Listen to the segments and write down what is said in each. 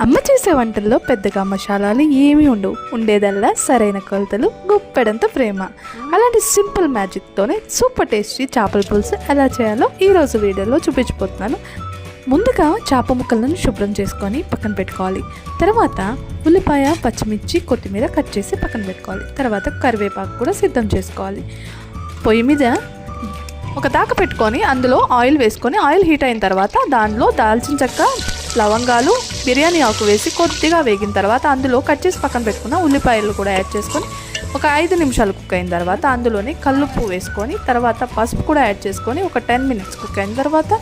అమ్మ చేసే వంటల్లో పెద్దగా మసాలాలు ఏమీ ఉండవు. ఉండేదల్లా సరైన కొలతలు గుప్పెడంత ప్రేమ. అలాంటి సింపుల్ మ్యాజిక్తోనే సూపర్ టేస్టీ చేపల పులుసు ఎలా చేయాలో ఈరోజు వీడియోలో చూపించిపోతున్నాను ముందుగా చేప ముక్కలను శుభ్రం చేసుకొని పక్కన పెట్టుకోవాలి. తర్వాత ఉల్లిపాయ పచ్చిమిర్చి కొత్తిమీర కట్ చేసి పక్కన పెట్టుకోవాలి. తర్వాత కరివేపాకు కూడా సిద్ధం చేసుకోవాలి. పొయ్యి మీద ఒక దాక పెట్టుకొని అందులో ఆయిల్ వేసుకొని ఆయిల్ హీట్ అయిన తర్వాత దానిలో దాల్చిన చెక్క లవంగాలు బిర్యానీ ఆకు వేసి కొద్దిగా వేగిన తర్వాత అందులో కట్ చేసి పక్కన పెట్టుకున్న ఉల్లిపాయలు కూడా యాడ్ చేసుకొని ఒక ఐదు నిమిషాలు కుక్ అయిన తర్వాత అందులోనే కల్లుప్పు వేసుకొని తర్వాత పసుపు కూడా యాడ్ చేసుకొని ఒక టెన్ మినిట్స్ కుక్ అయిన తర్వాత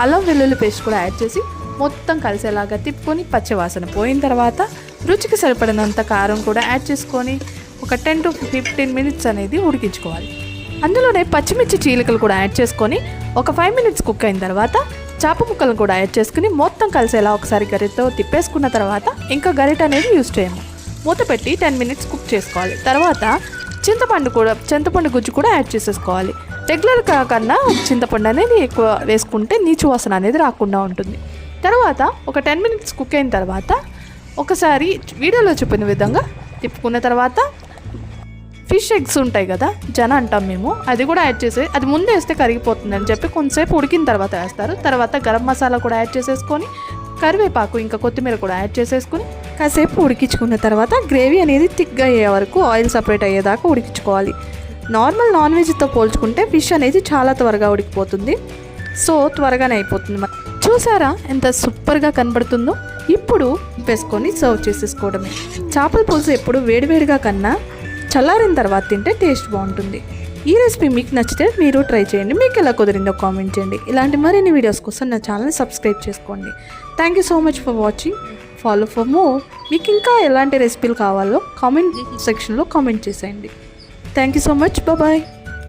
అల్లం వెల్లుల్లి పేస్ట్ కూడా యాడ్ చేసి మొత్తం కలిసేలాగా తిప్పుకొని పచ్చివాసన పోయిన తర్వాత రుచికి సరిపడినంత కారం కూడా యాడ్ చేసుకొని ఒక టెన్ టు ఫిఫ్టీన్ మినిట్స్ అనేది ఉడికించుకోవాలి. అందులోనే పచ్చిమిర్చి చీలికలు కూడా యాడ్ చేసుకొని ఒక ఫైవ్ మినిట్స్ కుక్ అయిన తర్వాత చేప ముక్కలను కూడా యాడ్ చేసుకుని మొత్తం కలిసేలా ఒకసారి గరిటతో తిప్పేసుకున్న తర్వాత ఇంకా గరిట అనేది యూస్ చేయము. మూత పెట్టి టెన్ మినిట్స్ కుక్ చేసుకోవాలి. తర్వాత చింతపండు కూడా చింతపండు గుజ్జు కూడా యాడ్ చేసేసుకోవాలి. రెగ్యులర్ కన్నా చింతపండు అనేది ఎక్కువ వేసుకుంటే నీచు వాసన అనేది రాకుండా ఉంటుంది. తర్వాత ఒక టెన్ మినిట్స్ కుక్ అయిన తర్వాత ఒకసారి వీడియోలో చూపిన విధంగా తిప్పుకున్న తర్వాత ఫిష్ ఎగ్స్ ఉంటాయి కదా జన అంటాం మేము అది కూడా యాడ్ చేసి అది ముందే వేస్తే కరిగిపోతుంది అని చెప్పి కొంతసేపు ఉడికిన తర్వాత వేస్తారు. తర్వాత గరం మసాలా కూడా యాడ్ చేసేసుకొని కరివేపాకు ఇంకా కొత్తిమీర కూడా యాడ్ చేసేసుకొని కాసేపు ఉడికించుకున్న తర్వాత గ్రేవీ అనేది థిక్గా అయ్యే వరకు ఆయిల్ సపరేట్ అయ్యేదాకా ఉడికించుకోవాలి. నార్మల్ నాన్ వెజ్తో పోల్చుకుంటే ఫిష్ అనేది చాలా త్వరగా ఉడికిపోతుంది. సో త్వరగానే అయిపోతుంది మరి. చూసారా ఎంత సూపర్గా కనబడుతుందో? ఇప్పుడు వేసుకొని సర్వ్ చేసేసుకోవడమే. చేపల పులుసు ఎప్పుడు వేడివేడిగా కన్నా చల్లారిన తర్వాత తింటే టేస్ట్ బాగుంటుంది. ఈ రెసిపీ మీకు నచ్చితే మీరు ట్రై చేయండి. మీకు ఎలా కుదిరిందో కామెంట్ చేయండి. ఇలాంటి మరిన్ని వీడియోస్ కోసం నా ఛానల్ని సబ్స్క్రైబ్ చేసుకోండి. Thank you so much for watching follow for more మీకు ఇంకా ఎలాంటి రెసిపీలు కావాలో కామెంట్ సెక్షన్లో కామెంట్ చేసేయండి. Thank you so much bye